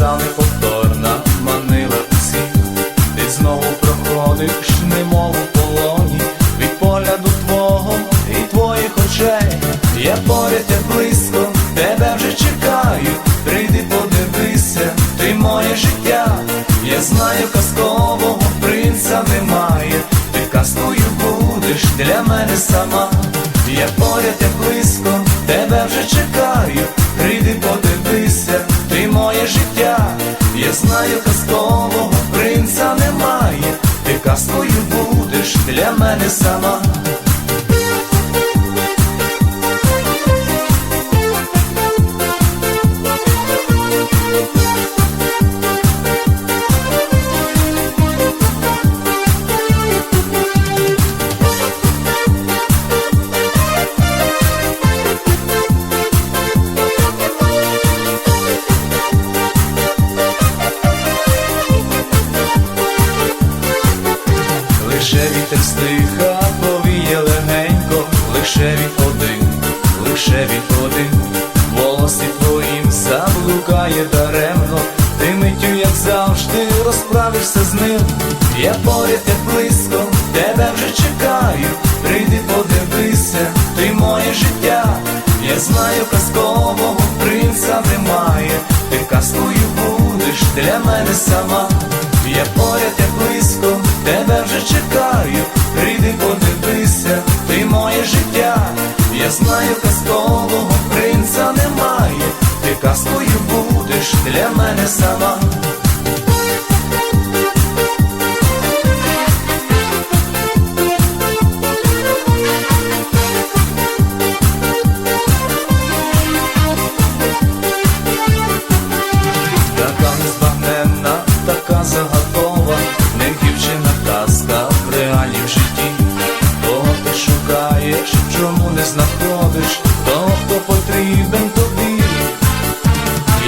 краса неповторна манила усіх. Ти знову проходиш, немов у полоні, від погляду твого і твоїх очей. Я поряд я близько, тебе вже чекаю. Прийди, подивися, ти моє життя. Я знаю, казкового принца немає. Ти казкою будеш для мене сама. Я поряд я близько, для мене сама. Лише від один, лише від один, волосі твоїм заблукає даремно, ти миттю, як завжди, розправишся з ним. Я поряд я близько, тебе вже чекаю, прийди, подивися, ти моє життя. Я знаю, казкового принца немає, ти казкою будеш для мене сама. Я поряд я близько, тебе вже чекаю, прийди, подивися, ти моє життя. Я знаю, казкового принца немає, ти казкою будеш для мене сама. Знаходиш, того, хто потрібен тобі.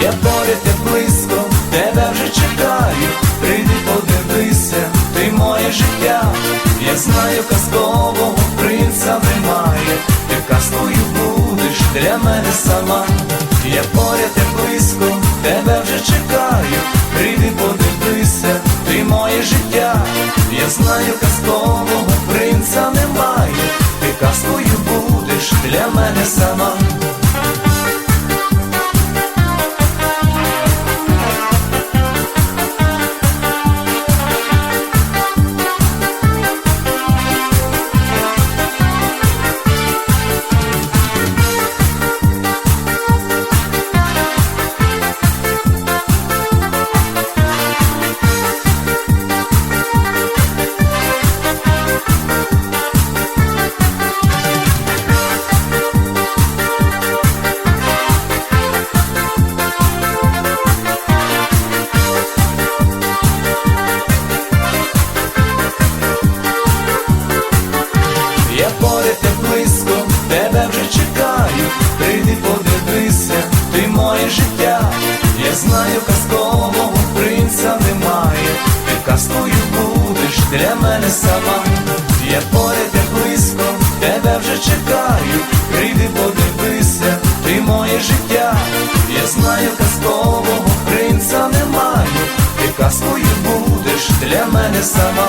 Я поряд я близько, тебе вже чекаю, прийди, подивися, ти моє життя. Я знаю, казкового принца немає, ти казкою будеш для мене сама. Я поряд я близько, тебе вже чекаю, прийди, подивися, ти моє життя. Я знаю, казкового принца немає, для мене сама. Мене сама. Я поряд я близько, тебе вже чекаю, прийди, подивися, ти моє життя. Я знаю, казкового принца немає, ти казкою будеш для мене сама.